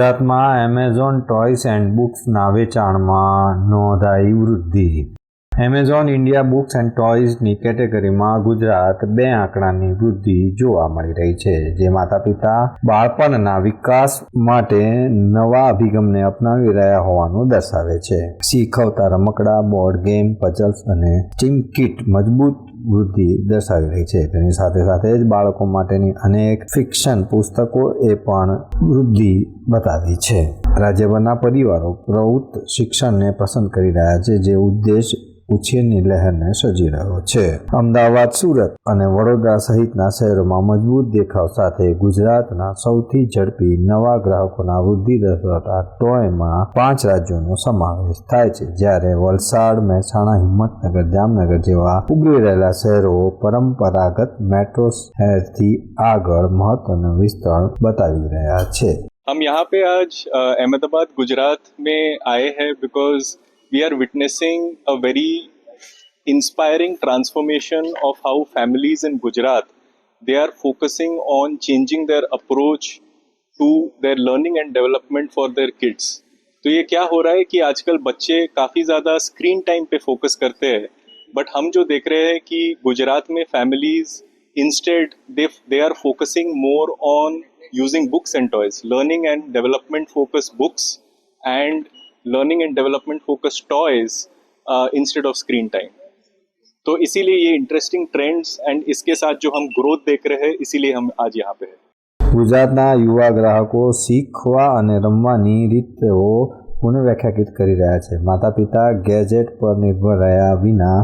ગુજરાતમાં Amazon toys and બુક્સના વેચાણમાં નોંધાઈ વૃદ્ધિ. એમેઝોન ઇન્ડિયા બુક્સ એન્ડ ટોયઝની કેટેગરીમાં ગુજરાત બે આંકડાની વૃદ્ધિ જોવા મળી રહી છે, જે માતા પિતા બાળપણના વિકાસ માટે નવા અભિગમને અપનાવી રહ્યા હોવાનું દર્શાવે છે. શીખવતા રમકડા બોર્ડ ગેમ પઝલ્સ અને ટીમ કિટ મજબૂત વૃદ્ધિ દર્શાવી રહી છે. તેની સાથે સાથે જ બાળકો માટેની અનેક ફિક્શન પુસ્તકો એ પણ વૃદ્ધિ બતાવી છે. રાજ્યભરના પરિવારો પ્રવૃત્ત શિક્ષણને પસંદ કરી રહ્યા છે, જે ઉદ્દેશ ઉછેરની લહેરને સજી રહ્યો છે. અમદાવાદ, સુરત અને વડોદરા સહિતના શહેરોમાં મજબૂત દેખાવ સાથે ગુજરાતના સૌથી ઝડપી નવા ગ્રાહકોના વૃદ્ધિ દર્શાવતા ટોયમાં પાંચ રાજ્યોનો સમાવેશ થાય છે. જ્યારે વલસાડ, મહેસાણા, હિંમતનગર, જામનગર જેવા ઉભરી રહેલા શહેરો પરંપરાગત મેટ્રો શહેરથી આગળ મહત્વનું વિસ્તરણ બતાવી રહ્યા છે. हम यहाँ पे आज अ, अहमदाबाद गुजरात में आए हैं because we are witnessing a very inspiring transformation of how families in Gujarat they are focusing on changing their approach to their learning and development for their kids. तो ये क्या हो रहा है कि आजकल बच्चे काफ़ी ज़्यादा स्क्रीन टाइम पे फोकस करते हैं बट हम जो देख रहे हैं कि गुजरात में families instead they they are focusing more on using books and toys learning and development focused books and learning and development focused toys uh, instead of screen time तो इसीलिए ये इंटरेस्टिंग ट्रेंड्स एंड इसके साथ जो हम growth देख रहे हैं इसीलिए हम आज यहाँ पे हैं ગુજરાતના યુવા ગ્રાહકો શીખવા અને રમવાની રીતો પુનઃવ્યાખ્યાયિત કરી રહ્યા છે માતા પિતા ગેજેટ પર નિર્ભર રહ્યા વિના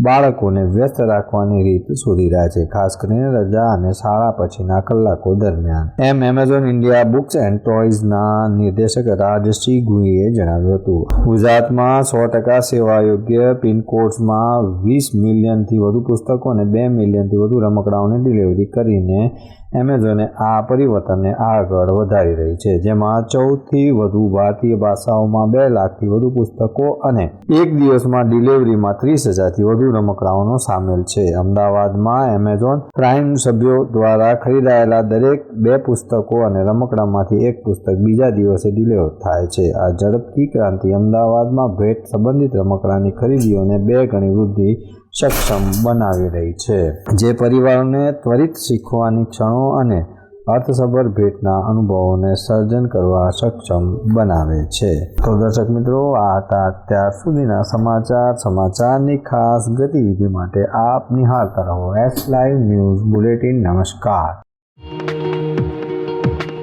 બાળકોને વ્યસ્ત રાખવાની રીત શોધી રહ્યા છે. ખાસ કરીને રજા અને શાળા પછીના કલાકો દરમિયાન. એમ એમેઝોન ઇન્ડિયા બુક્સ એન્ડ ટોયઝના નિર્દેશક રાજશ્રી ગુહીએ જણાવ્યું હતું. ગુજરાતમાં સો ટકા સેવા યોગ્ય પિનકોડ્સમાં વીસ મિલિયનથી વધુ પુસ્તકો અને બે મિલિયનથી વધુ રમકડાઓની ડિલિવરી કરીને એમેઝોને આ પરિવર્તનને આગળ વધારી રહી છે, જેમાં ચૌદથી વધુ ભારતીય ભાષાઓમાં બે લાખથી વધુ પુસ્તકો અને એક દિવસમાં ડિલિવરીમાં ત્રીસ હજારથી વધુ રમકડાઓનો સામેલ છે. અમદાવાદમાં એમેઝોન પ્રાઇમ સભ્યો દ્વારા ખરીદાયેલા દરેક બે પુસ્તકો અને રમકડામાંથી એક પુસ્તક બીજા દિવસે ડિલિવર થાય છે. આ ઝડપથી ક્રાંતિ અમદાવાદમાં ભેટ સંબંધિત રમકડાની ખરીદીઓને બે ગણી વૃદ્ધિ સક્ષમ બનાવી રહી છે. જે પરિવારોને ત્વરિત શીખવાની ક્ષણો અને અર્થસભર ભેટના અનુભવોને સર્જન કરવા સક્ષમ બનાવે છે. તો દર્શક મિત્રો, આ હતા અત્યાર સુધીના સમાચાર. સમાચારની ખાસ ગતિવિધિ માટે આપ નિહાળતા રહો. એસ લાઈવ ન્યૂઝ બુલેટિન નમસ્કાર.